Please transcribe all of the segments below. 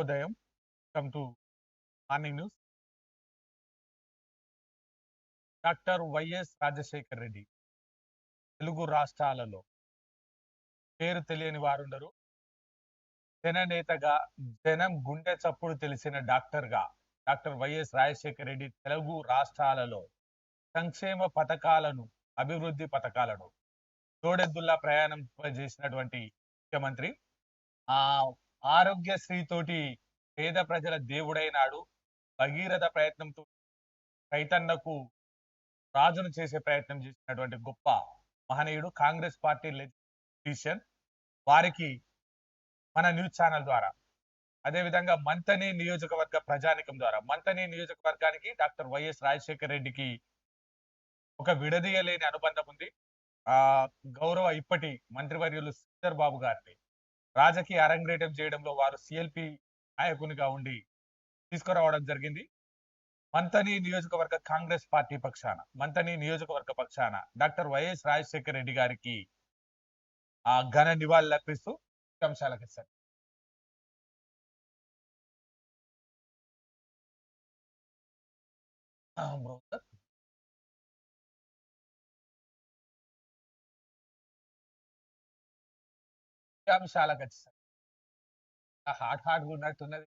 శుభోదయం come to morning news. Doctor YS Rajasekhar Reddy Telugu రాష్ట్రాలలో పేరు తెలియని వారుండరు. జననేతగా జనం గుండె చప్పుడు తెలిసిన డాక్టర్గా డాక్టర్ వైఎస్ రాజశేఖర్ రెడ్డి తెలుగు రాష్ట్రాలలో సంక్షేమ పథకాలను అభివృద్ధి పథకాలను తోడెద్దుల్లా ప్రయాణం చేసినటువంటి ముఖ్యమంత్రి. ఆ ఆరోగ్యశ్రీ తోటి పేద ప్రజల దేవుడైనాడు. భగీరథ ప్రయత్నంతో రైతన్నకు రాజును చేసే ప్రయత్నం చేసినటువంటి గొప్ప మహనీయుడు కాంగ్రెస్ పార్టీ లెజిస్లేషన్ వారికి మన న్యూస్ ఛానల్ ద్వారా అదేవిధంగా మంతని నియోజకవర్గ ప్రజానికం ద్వారా మంతని నియోజకవర్గానికి డాక్టర్ వైఎస్ రాజశేఖర్ రెడ్డికి ఒక విడదీయలేని అనుబంధం ఉంది. ఆ గౌరవ ఇప్పటి మంత్రివర్యులు శ్రీధర్ బాబు గారిని రాజకీయ అరంగేటం చేయడంలో వారు సిఎల్పి నాయకునిగా ఉండి తీసుకురావడం జరిగింది. మంతని నియోజకవర్గ కాంగ్రెస్ పార్టీ పక్షాన మంతని నియోజకవర్గ పక్షాన డాక్టర్ వైఎస్ రాజశేఖర్ రెడ్డి గారికి ఆ ఘన నివాళులు అర్పిస్తూ అంశాలకు ఇస్తారు అంశాలకు వచ్చేసరికి హాట్ హాట్ ఉన్నట్టున్నది.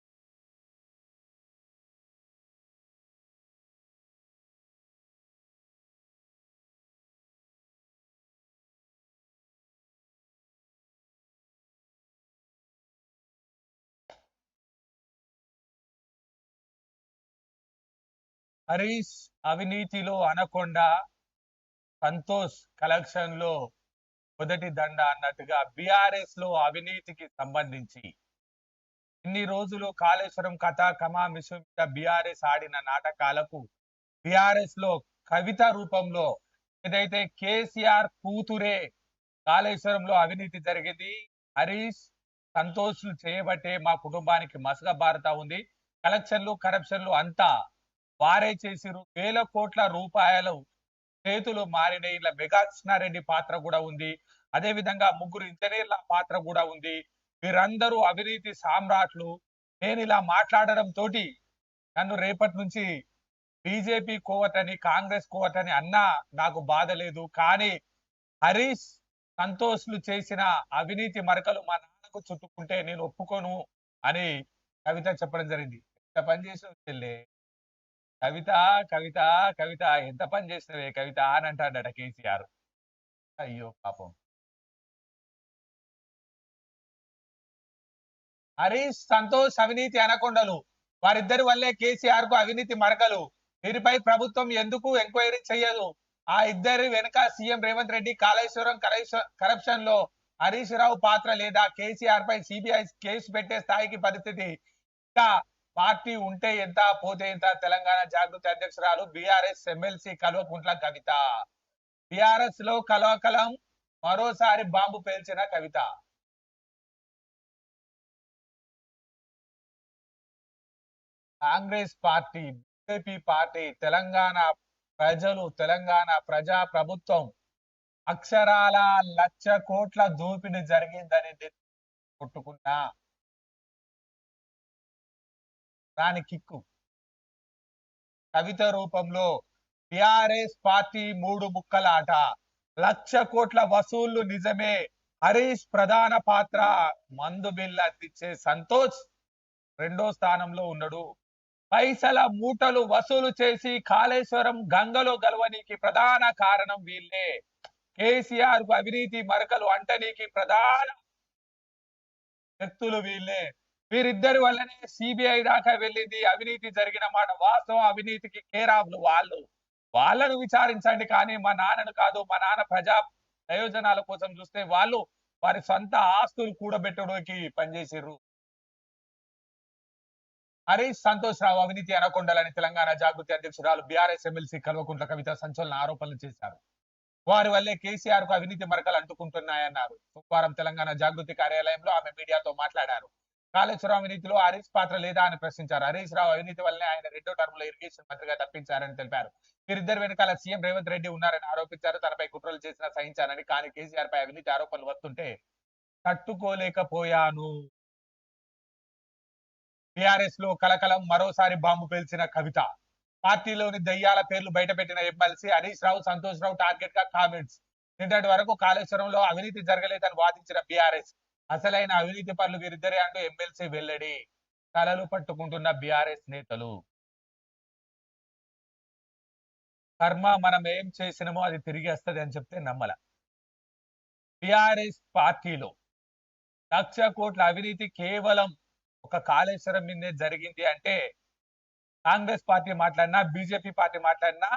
హరీష్ అవినీతిలో అనకొండ సంతోష్ కలెక్షన్లో మొదటి దండ అన్నట్టుగా బీఆర్ఎస్లో అవినీతికి సంబంధించి ఇన్ని రోజులు కాళేశ్వరం కథ కమా మిషన్ మీద బీఆర్ఎస్ ఆడిన నాటకాలకు బీఆర్ఎస్లో కవిత రూపంలో ఏదైతే కేసీఆర్ కూతురే కాళేశ్వరంలో అవినీతి జరిగింది హరీష్ సంతోష్ చేయబట్టే మా కుటుంబానికి మసగ బారుతా ఉంది. కలెక్షన్లు కరప్షన్లు అంతా వారే చేసిరు వేల కోట్ల రూపాయలు చేతులు మారిన ఇలా మెగాకృష్ణారెడ్డి పాత్ర కూడా ఉంది. అదే విధంగా ముగ్గురు ఇంజనీర్ల పాత్ర కూడా ఉంది. వీరందరూ అవినీతి సామ్రాట్లు. నేను ఇలా మాట్లాడడం తోటి నన్ను రేపటి నుంచి బీజేపీ కోవటని కాంగ్రెస్ కోవటని అన్నా నాకు బాధ లేదు. కానీ హరీష్ సంతోష్లు చేసిన అవినీతి మరకలు మా నాన్నకు చుట్టుకుంటే నేను ఒప్పుకోను అని కవిత చెప్పడం జరిగింది. ఎంత పని చేసిన చెల్లె. కవిత కవిత కవిత ఎంత పని చేసినవే కవిత అని అంటాడట కేసీఆర్. అయ్యో పాపం. హరీష్ సంతోష్ అవినీతి అనకొండలు. వారిద్దరి వల్లే కేసీఆర్కు అవినీతి మరకలు. వీరిపై ప్రభుత్వం ఎందుకు ఎంక్వైరీ చేయదు ఆ ఇద్దరి వెనుక సీఎం రేవంత్ రెడ్డి కాళేశ్వరం కరప్షన్లో హరీష్ రావు పాత్ర లేదా? కేసీఆర్ పై సిబిఐ కేసు పెట్టే స్థాయికి పరిస్థితి. ఇంకా పార్టీ ఉంటే ఎంత పోతే ఎంత తెలంగాణ జాగృతి అధ్యక్షురాలు బీఆర్ఎస్ ఎమ్మెల్సీ కల్వకుంట్ల కవిత. బీఆర్ఎస్లో కలవకలం మరోసారి బాంబు పేల్చిన Kavitha. Congress party BJP party Telangana ప్రజలు తెలంగాణ ప్రజా ప్రభుత్వం అక్షరాల లక్ష కోట్ల దోపిడీ జరిగిందని కొట్టుకున్నా. దాని కిక్కు. కవిత రూపంలో టిఆర్ఎస్ పార్టీ మూడు ముక్కలాట లక్ష కోట్ల వసూళ్ళు నిజమే. హరీష్ ప్రధాన పాత్ర. మందు బిల్ అందించే సంతోష్ రెండో స్థానంలో ఉన్నాడు. పైసల మూటలు వసూలు చేసి కాళేశ్వరం గంగలో గలవనీకి ప్రధాన కారణం వీళ్ళే. కేసీఆర్కు అవినీతి మరకలు అంటనీకి ప్రధాన వ్యక్తులు వీళ్ళే. వీరిద్దరి వల్లనే సిబిఐ దాకా వెళ్ళింది. అవినీతి జరిగిన మాట వాస్తవం. అవినీతికి కేరాబులు వాళ్ళు. వాళ్ళను విచారించండి. కానీ మా నాన్నను కాదు మా నాన్న ప్రజా ప్రయోజనాల కోసం చూస్తే వాళ్ళు వారి సొంత ఆస్తులు కూడబెట్టడానికి పనిచేసారు హరీష్ సంతోష్ రావు అవినీతి అనకొండలని తెలంగాణ జాగృతి అధ్యక్షురాలు బీఆర్ఎస్ ఎమ్మెల్సీ కల్వకుంట్ల కవిత సంచలన ఆరోపణలు చేశారు. వారి వల్లే కేసీఆర్కు అవినీతి మరకలు అంటుకుంటున్నాయన్నారు. సోమవారం తెలంగాణ జాగృతి కార్యాలయంలో ఆమె మీడియాతో మాట్లాడారు. కాళేశ్వరం అవినీతిలో హరీష్ పాత్ర లేదా అని ప్రశ్నించారు. హరీష్ రావు అవినీతి వల్లనే ఆయన రెండో టర్మ్లో ఇరిగేషన్ మంత్రిగా తప్పించారని తెలిపారు. వీరిద్దరు వెనకాల సీఎం రేవంత్ రెడ్డి ఉన్నారని ఆరోపించారు. తనపై కుట్రలు చేసినా సహించానని కానీ కేసీఆర్ పై అవినీతి ఆరోపణలు వస్తుంటే తట్టుకోలేకపోయాను. టిఆర్ఎస్లో కలకలం మరోసారి బాంబు పేల్చిన కవిత. పార్టీలోని దయ్యాల పేర్లు బయటపెట్టిన ఎమ్మెల్సీ హరీష్ రావు సంతోష్ రావు టార్గెట్గా కామెంట్స్. నిన్నటి వరకు కాళేశ్వరంలో అవినీతి జరగలేదని వాదించిన బీఆర్ఎస్ అసలైన అవినీతి పనులు వీరిద్దరే అంటూ ఎమ్మెల్సీ వెల్లడి తలలు పట్టుకుంటున్న బీఆర్ఎస్ నేతలు. కర్మ మనం ఏం చేసినామో అది తిరిగి వస్తుంది అని చెప్తే నమ్మల. బీఆర్ఎస్ పార్టీలో లక్ష కోట్ల అవినీతి కేవలం ఒక కాళేశ్వరం మీదే జరిగింది అంటే కాంగ్రెస్ పార్టీ మాట్లాడినా బీజేపీ పార్టీ మాట్లాడినా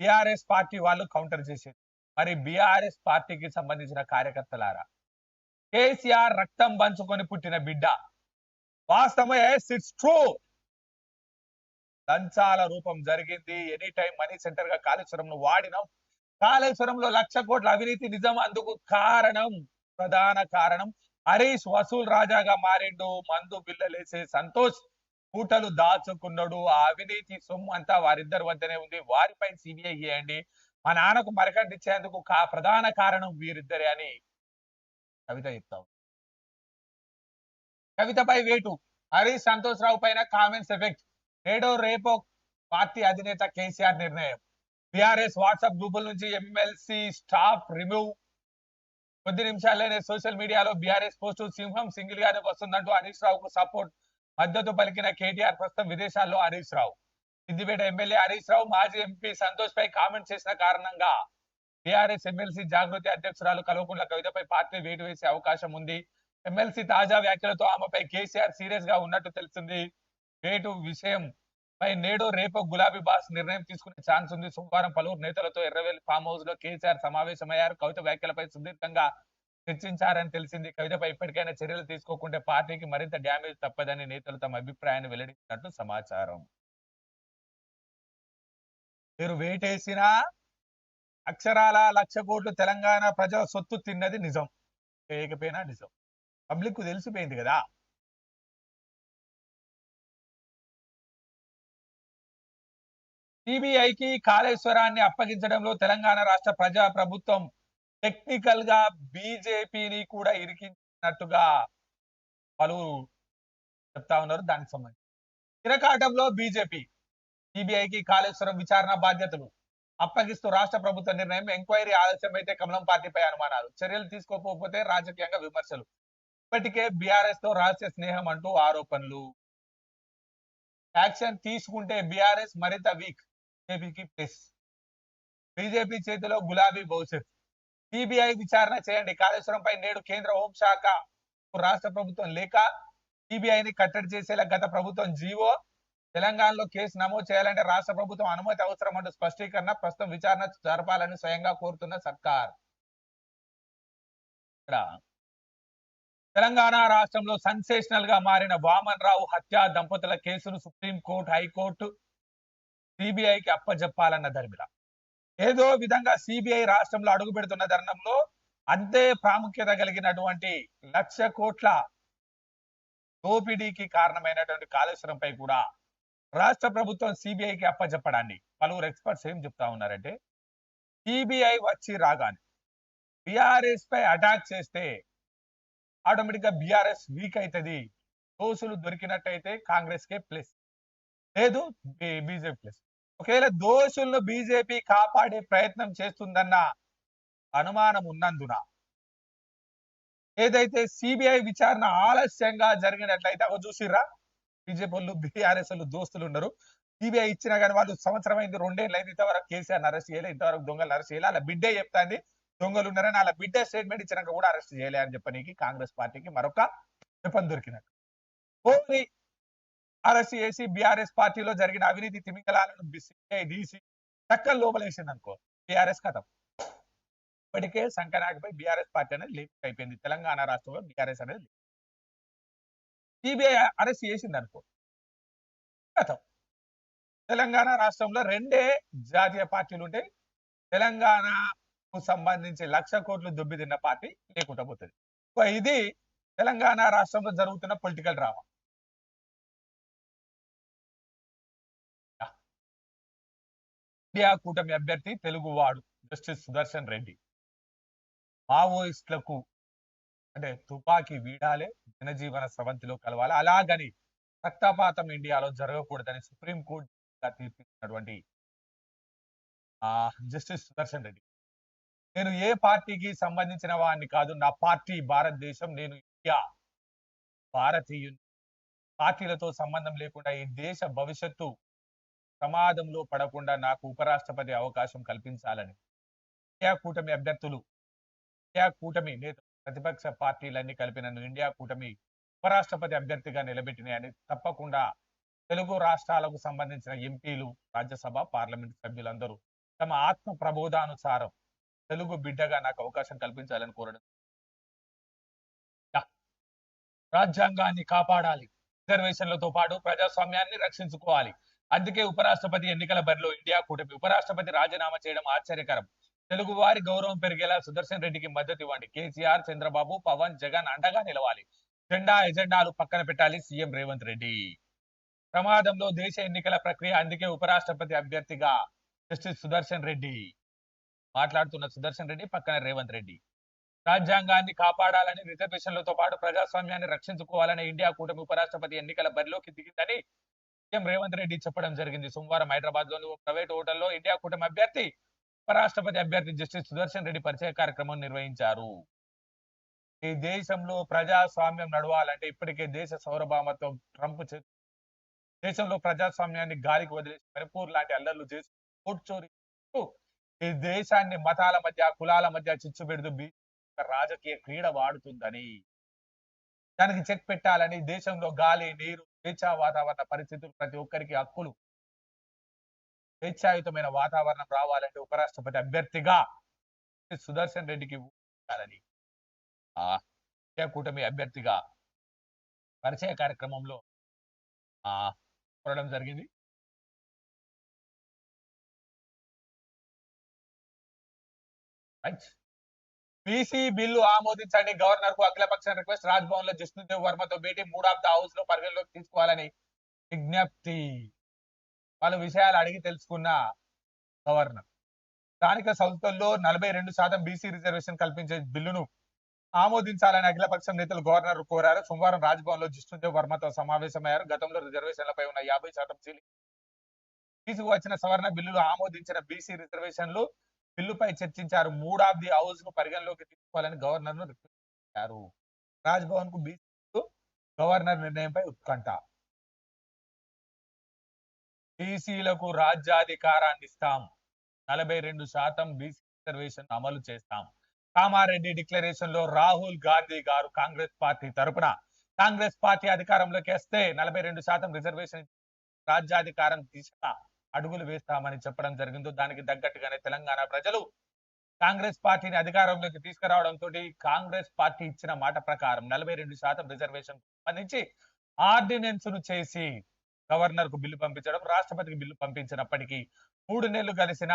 బీఆర్ఎస్ పార్టీ వాళ్ళు కౌంటర్ చేసేది. మరి బీఆర్ఎస్ పార్టీకి సంబంధించిన కార్యకర్తలారా? కేసీఆర్ రక్తం పంచుకొని పుట్టిన బిడ్డ. వాస్తవమే ఇట్స్ ట్రూ లంచాల రూపం జరిగింది. ఎనీ టైం మనీ సెంటర్గా కాళేశ్వరంను వాడినాం. కాళేశ్వరంలో లక్ష కోట్ల అవినీతి నిజం అందుకు కారణం ప్రధాన కారణం హరీష్ వసూల్ రాజాగా మారిండు. మందు బిల్లలేసే సంతోష్ పూటలు దాచుకున్నాడు. ఆ అవినీతి సొమ్ము అంతా వారిద్దరి వద్దనే ఉంది. వారిపై సిబిఐ చేయండి. మా నాన్నకు మరకట్టించేందుకు కా ప్రధాన కారణం వీరిద్దరే అని కవిత చెప్తావు. కవితపై వేటు. హరీష్ సంతోష్ రావు పైన కామెంట్స్ ఎఫెక్ట్. రేడో రేపో పార్టీ అధినేత కేసీఆర్ నిర్ణయం. బీఆర్ఎస్ వాట్సాప్ గ్రూపుల నుంచి ఎమ్మెల్సీ స్టాఫ్ రిమూవ్. కొద్ది నిమిషాల్లోనే సోషల్ మీడియాలో బీఆర్ఎస్ పోస్టు సింహం సింగిల్ గానే వస్తుందంటూ హరీష్ రావుకు సపోర్ట్. మద్దతు పలికిన కేటీఆర్ ప్రస్తుతం విదేశాల్లో హరీష్ రావు. సిద్దిపేట ఎమ్మెల్యే హరీష్ రావు మాజీ ఎంపీ సంతోష్ పై కామెంట్ చేసిన కారణంగా టీఆర్ఎస్ ఎమ్మెల్సీ జాగృతి అధ్యక్షురాలు కల్వకుంట్ల కవితపై పార్టీ వేటు వేసే అవకాశం ఉంది. ఎమ్మెల్సీ తాజా వ్యాఖ్యలతో ఆమెపై కేసీఆర్ సీరియస్గా ఉన్నట్టు తెలిసింది. వేటు విషయం పై నేడు రేపు గులాబీ బాస్ నిర్ణయం తీసుకునే ఛాన్స్ ఉంది. సోమవారం పలువురు నేతలతో ఎర్రవేలి ఫామ్ హౌస్లో కేసీఆర్ సమావేశమయ్యారు. కవిత వ్యాఖ్యలపై సుదీర్ఘంగా చర్చించారని తెలిసింది. కవితపై ఇప్పటికైనా చర్యలు తీసుకోకుంటే పార్టీకి మరింత డ్యామేజ్ తప్పదని నేతలు తమ అభిప్రాయాన్ని వెల్లడించినట్టు సమాచారం. మీరు వేటేసినా అక్షరాల లక్ష కోట్లు తెలంగాణ ప్రజల సొత్తు తిన్నది నిజం. చేయకపోయినా నిజం. పబ్లిక్ తెలిసిపోయింది కదా. సిబిఐకి కాళేశ్వరాన్ని అప్పగించడంలో తెలంగాణ రాష్ట్ర ప్రజా ప్రభుత్వం టెక్నికల్గా బీజేపీని కూడా ఇరికించినట్టుగా పలువురు చెప్తా ఉన్నారు దానికి సంబంధించి. ఇరకాటంలో బీజేపీ. సిబిఐకి కాళేశ్వరం విచారణ బాధ్యతలు. అప్పగిస్తూ రాష్ట్ర ప్రభుత్వ నిర్ణయం ఎంక్వైరీ ఆలస్యం అయితే కమలం పార్టీపై అనుమానాలు. చర్యలు తీసుకోకపోతే రాజకీయంగా విమర్శలు. ఇప్పటికే బీఆర్ఎస్తో రహస్య స్నేహం అంటూ ఆరోపణలు. యాక్షన్ తీసుకుంటే బీఆర్ఎస్ మరింత వీక్. బీజేపీకి ప్లస్. బీజేపీ చేతిలో గులాబీ భవిష్యత్. సిబిఐ విచారణ చేయండి. కాళేశ్వరంపై నేడు కేంద్ర హోంశాఖ రాష్ట్ర ప్రభుత్వం లేక సిబిఐని కట్టడి చేసేలా గత ప్రభుత్వం జీవో తెలంగాణలో కేసు నమోదు చేయాలంటే రాష్ట్ర ప్రభుత్వం అనుమతి అవసరం అంటూ స్పష్టీకరణ ప్రస్తుతం విచారణ జరపాలని స్వయంగా కోరుతున్న సర్కార్. తెలంగాణ రాష్ట్రంలో సెన్సేషనల్గా మారిన వామన్ రావు హత్య దంపతుల కేసును సుప్రీంకోర్టు హైకోర్టు సిబిఐకి అప్పజెప్పాలన్న ధర్మిల. ఏదో విధంగా సిబిఐ రాష్ట్రంలో అడుగు పెడుతున్న తరుణంలో అంతే ప్రాముఖ్యత కలిగినటువంటి లక్ష కోట్ల దోపిడీకి కారణమైనటువంటి కాళేశ్వరంపై కూడా రాష్ట్ర ప్రభుత్వం సిబిఐకి అప్పచెప్పడాన్ని పలువురు ఎక్స్పర్ట్స్ ఏం చెప్తా ఉన్నారంటే సిబిఐ వచ్చి రాగానే బీఆర్ఎస్ పై అటాక్ చేస్తే ఆటోమేటిక్గా బిఆర్ఎస్ వీక్ అవుతుంది దోషులు దొరికినట్టయితే కాంగ్రెస్ కే ప్లస్. లేదు బీజేపీ ప్లస్. ఒకవేళ దోషులను బీజేపీ కాపాడే ప్రయత్నం చేస్తుందన్న అనుమానం ఉన్నందున ఏదైతే సిబిఐ విచారణ ఆలస్యంగా జరిగినట్లయితే అవి చూసిర్రా? బీజేపీ వాళ్ళు బీఆర్ఎస్ వాళ్ళు దోస్తులు ఉన్నారు సిబిఐ ఇచ్చినా కానీ వాళ్ళు సంవత్సరం అయింది రెండేళ్ళు అయింది ఇంతవరకు కేసీఆర్ అరెస్ట్ చేయలే ఇంతవరకు దొంగలు అరెస్ట్ చేయలేదు అలా బిడ్డే చెప్తాంది దొంగలు ఉన్నారని అలా బిడ్డ స్టేట్మెంట్ ఇచ్చినాక కూడా అరెస్ట్ చేయలే అని చెప్పనీకి కాంగ్రెస్ పార్టీకి మరొక చెప్పని దొరికినట్టు పోనీ అరెస్ట్ చేసి బీఆర్ఎస్ పార్టీలో జరిగిన అవినీతి తిమింగలాలను సిబిఐ తీసి చక్కగా లోపలేసింది అనుకో బీఆర్ఎస్ కథం. ఇప్పటికే సంకనాకిపై బీఆర్ఎస్ పార్టీ అనేది లీక్ అయిపోయింది. తెలంగాణ రాష్ట్రంలో బీఆర్ఎస్ అనేది సిబిఐ అరెస్ట్ చేసింది అనుకో గతం తెలంగాణ రాష్ట్రంలో రెండే జాతీయ పార్టీలు ఉంటాయి తెలంగాణకు సంబంధించి లక్ష కోట్లు దొబ్బితిన్న పార్టీ లేకుండా పోతుంది. ఇది తెలంగాణ రాష్ట్రంలో జరుగుతున్న పొలిటికల్ డ్రామా. ఇండియా కూటమి అభ్యర్థి తెలుగువాడు జస్టిస్ సుదర్శన్ రెడ్డి. మావోయిస్టులకు అంటే తుపాకీ వీడాలి జనజీవన సవంతిలో కలవాలి. అలాగని రక్తపాతం ఇండియాలో జరగకూడదని సుప్రీంకోర్టు తీర్పిచ్చినటువంటి ఆ జస్టిస్ సుదర్శన్ రెడ్డి. నేను ఏ పార్టీకి సంబంధించిన వాడిని కాదు నా పార్టీ భారతదేశం నేను ఇండియా. భారతీయుని పార్టీలతో సంబంధం లేకుండా ఈ దేశ భవిష్యత్తు ప్రమాదంలో పడకుండా నాకు ఉపరాష్ట్రపతి అవకాశం కల్పించాలని. ఇండియా కూటమి అభ్యర్థులు ఇండియా కూటమి నేత ప్రతిపక్ష పార్టీలన్నీ కలిపి నన్ను ఇండియా కూటమి ఉపరాష్ట్రపతి అభ్యర్థిగా నిలబెట్టినాయని తప్పకుండా తెలుగు రాష్ట్రాలకు సంబంధించిన ఎంపీలు రాజ్యసభ పార్లమెంట్ సభ్యులందరూ తమ ఆత్మ ప్రబోధానుసారం తెలుగు బిడ్డగా నాకు అవకాశం కల్పించాలని కోరడం. రాజ్యాంగాన్ని కాపాడాలి. రిజర్వేషన్లతో పాటు ప్రజాస్వామ్యాన్ని రక్షించుకోవాలి. అందుకే ఉపరాష్ట్రపతి ఎన్నికల బరిలో ఇండియా కూటమి ఉపరాష్ట్రపతి రాజీనామా చేయడం ఆశ్చర్యకరం. తెలుగు వారి గౌరవం పెరిగేలా సుదర్శన్ రెడ్డికి మద్దతు ఇవ్వండి. కేసీఆర్ చంద్రబాబు పవన్ జగన్ అండగా నిలవాలి. జెండా ఎజెండాలు పక్కన పెట్టాలి సీఎం రేవంత్ రెడ్డి. ప్రమాదంలో దేశ ఎన్నికల ప్రక్రియ అందుకే ఉపరాష్ట్రపతి అభ్యర్థిగా జస్టిస్ సుదర్శన్ రెడ్డి మాట్లాడుతున్న సుదర్శన్ రెడ్డి పక్కన రేవంత్ రెడ్డి. రాజ్యాంగాన్ని కాపాడాలని రిజర్వేషన్లతో పాటు ప్రజాస్వామ్యాన్ని రక్షించుకోవాలని ఇండియా కూటమి ఉపరాష్ట్రపతి ఎన్నికల బరిలోకి దిగిందని సీఎం రేవంత్ రెడ్డి చెప్పడం జరిగింది. సోమవారం హైదరాబాద్లోని ఓ ప్రైవేట్ హోటల్లో ఇండియా కూటమి అభ్యర్థి ఉపరాష్ట్రపతి అభ్యర్థి జస్టిస్ సుదర్శన్ రెడ్డి పరిచయ కార్యక్రమం నిర్వహించారు. ఈ దేశంలో ప్రజాస్వామ్యం నడవాలంటే ఇప్పటికే దేశ సౌరభామత్వం ట్రంప్ దేశంలో ప్రజాస్వామ్యాన్ని గాలికి వదిలేసి మణిపూర్ లాంటి అల్లర్లు చేసి ఓటు చోరీ ఈ దేశాన్ని మతాల మధ్య కులాల మధ్య చిచ్చు పెడుతూ రాజకీయ క్రీడ వాడుతుందని. దానికి చెక్ పెట్టాలని దేశంలో గాలి నీరు స్వేచ్ఛా వాతావరణ పరిస్థితులు ప్రతి ఒక్కరికి హక్కులు స్వేచ్ఛాయుతమైన వాతావరణం రావాలంటే ఉపరాష్ట్రపతి అభ్యర్థిగా సుదర్శన్ రెడ్డికి ఉండాలని ఆ కూటమి అభ్యర్థిగా పరిచయ కార్యక్రమంలో ఆ కోరడం జరిగింది. బీసీ బిల్లు ఆమోదించండి. గవర్నర్కు అఖిలపక్షం request. రాజ్భవన్లో Jishnu Dev వర్మతో Beti. Mood of the హౌస్లో పరిగణలోకి తీసుకోవాలని విజ్ఞప్తి. వాళ్ళ విషయాలు అడిగి తెలుసుకున్న గవర్నర్. స్థానిక సంస్థల్లో నలభై రెండు శాతం బీసీ రిజర్వేషన్ కల్పించే బిల్లును ఆమోదించాలని అఖిలపక్షం నేతలు గవర్నర్ కోరారు. సోమవారం రాజ్భవన్లో జిష్ణుదేవ్ వర్మతో సమావేశమయ్యారు. గతంలో రిజర్వేషన్లపై ఉన్న యాభై శాతం సీలింగ్ తీసుకువచ్చిన సవరణ బిల్లులు ఆమోదించిన బీసీ రిజర్వేషన్లు బిల్లుపై చర్చించారు. మూడ్ ఆఫ్ ది హౌస్ను పరిగణలోకి తీసుకోవాలని గవర్నర్ను రిక్వెస్ట్ చేశారు. రాజ్భవన్కు బీసీ గవర్నర్ నిర్ణయంపై ఉత్కంఠ బీసీలకు రాజ్యాధికారాన్ని ఇస్తాం నలభై రెండు శాతం బీసీ రిజర్వేషన్ అమలు చేస్తాం. కామారెడ్డి డిక్లరేషన్లో రాహుల్ గాంధీ గారు కాంగ్రెస్ పార్టీ తరపున. కాంగ్రెస్ పార్టీ అధికారంలోకి వస్తే నలభై రెండు శాతం రిజర్వేషన్ రాజ్యాధికారం దిశగా అడుగులు వేస్తామని చెప్పడం జరిగిందో దానికి తగ్గట్టుగానే తెలంగాణ ప్రజలు కాంగ్రెస్ పార్టీని అధికారంలోకి తీసుకురావడంతో కాంగ్రెస్ పార్టీ ఇచ్చిన మాట ప్రకారం నలభై రెండు శాతం రిజర్వేషన్ సంబంధించి ఆర్డినెన్స్ను చేసి గవర్నర్కు బిల్లు పంపించడం రాష్ట్రపతికి బిల్లు పంపించినప్పటికీ మూడు నెలలు కలిసిన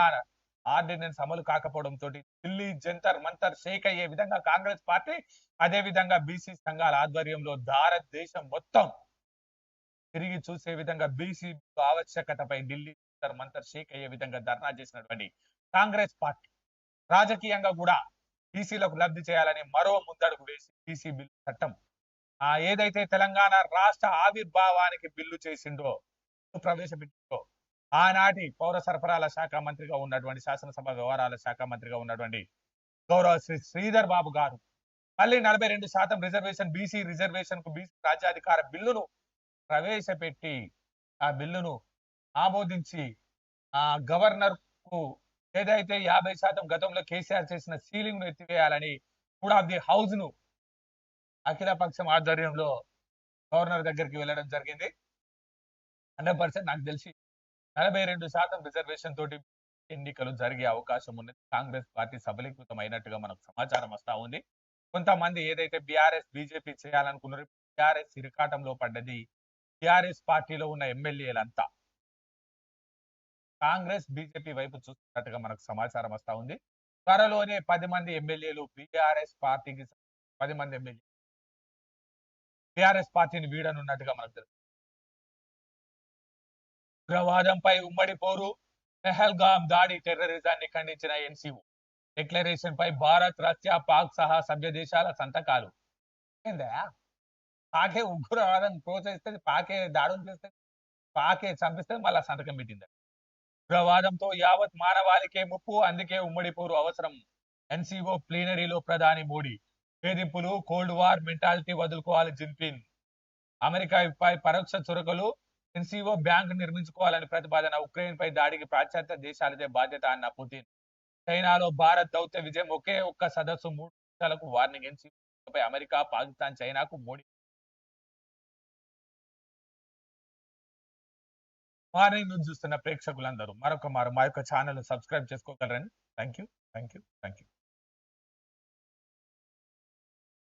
ఆర్డినెన్స్ అమలు కాకపోవడంతో ఢిల్లీ జంతర్ మంతర్ షేక్ అయ్యే విధంగా కాంగ్రెస్ పార్టీ అదే విధంగా బీసీ సంఘాల ఆధ్వర్యంలో భారతదేశం మొత్తం తిరిగి చూసే విధంగా బీసీ ఆవశ్యకతపై ఢిల్లీ జంతర్ మంతర్ షేక్ అయ్యే విధంగా ధర్నా చేసినటువంటి కాంగ్రెస్ పార్టీ రాజకీయంగా కూడా బీసీలకు లబ్ధి చేయాలని మరో ముందడుగు వేసి బీసీ బిల్లు చట్టం ఆ ఏదైతే తెలంగాణ రాష్ట్ర ఆవిర్భావానికి బిల్లు చేసిండో ప్రవేశపెట్టిందో ఆనాటి పౌర సరఫరాల శాఖ మంత్రిగా ఉన్నటువంటి శాసనసభ వ్యవహారాల శాఖ మంత్రిగా ఉన్నటువంటి గౌరవ శ్రీ శ్రీధర్ బాబు గారు మళ్ళీ నలభై రెండు శాతం రిజర్వేషన్ బీసీ రిజర్వేషన్కు బీసీ రాజ్యాధికార బిల్లును ప్రవేశపెట్టి ఆ బిల్లును ఆమోదించి ఆ గవర్నర్కు ఏదైతే యాభై శాతం గతంలో కేసీఆర్ చేసిన సీలింగ్ను ఎత్తివేయాలని కూడా ది హౌస్ను అఖిల పక్షం ఆధ్వర్యంలో గవర్నర్ దగ్గరికి వెళ్ళడం జరిగింది. హండ్రెడ్ పర్సెంట్ నాకు తెలిసి నలభై రెండు శాతం రిజర్వేషన్ తోటి ఎన్నికలు జరిగే అవకాశం ఉన్నది. కాంగ్రెస్ పార్టీ సబలీకృతం అయినట్టుగా మనకు సమాచారం వస్తా ఉంది. కొంతమంది ఏదైతే బీఆర్ఎస్ బీజేపీ చేయాలనుకున్నారో బీఆర్ఎస్ ఇరకాటంలో పడ్డది. బీఆర్ఎస్ పార్టీలో ఉన్న ఎమ్మెల్యేలంతా కాంగ్రెస్ బీజేపీ వైపు చూస్తున్నట్టుగా మనకు సమాచారం వస్తా ఉంది. త్వరలోనే పది మంది ఎమ్మెల్యేలు బీఆర్ఎస్ పార్టీకి పది మంది ఎమ్మెల్యే టిఆర్ఎస్ పార్టీని వీడనున్నట్టుగా మనకు తెలుసు. ఉగ్రవాదంపై ఉమ్మడి పోరు పెహల్గామ్ దాడి టెర్రరిజాన్ని ఖండించిన ఎన్సీఓ డిక్లరేషన్ పై భారత్ రష్యా పాక్ సహా సభ్య దేశాల సంతకాలు. ఏందా? పాకే ఉగ్రవాదం ప్రోత్సహిస్తుంది పాకే దాడులు చేస్తుంది పాకే చంపిస్తే మళ్ళా సంతకం పెట్టింది? ఉగ్రవాదంతో యావత్ మానవాళికే ముప్పు అందుకే ఉమ్మడి పోరు అవసరం. ఎన్సీఓ ప్లీనరీలో ప్రధాని మోడీ. వేధింపులు కోల్డ్ వార్ మెంటాలిటీ వదులుకోవాలి జిన్పిన్ అమెరికాపై పరోక్ష చొరకలు ఎన్సీఓ బ్యాంక్ నిర్మించుకోవాలని ప్రతిపాదన ఉక్రెయిన్ పై దాడికి పాశ్చాత్య దేశాలదే బాధ్యత అన్న పుతిన్. చైనాలో భారత్ దౌత్య విజయం ఒకే ఒక్క సదస్సు మూడు దేశాలకు వార్నింగ్ ఎన్సీఓపై అమెరికా పాకిస్తాన్ చైనాకు మోడీ మార్నింగ్ నుంచి చూస్తున్న ప్రేక్షకులందరూ మరొక మారు మా యొక్క channel subscribe చేసుకోగలరని thank you thank you thank you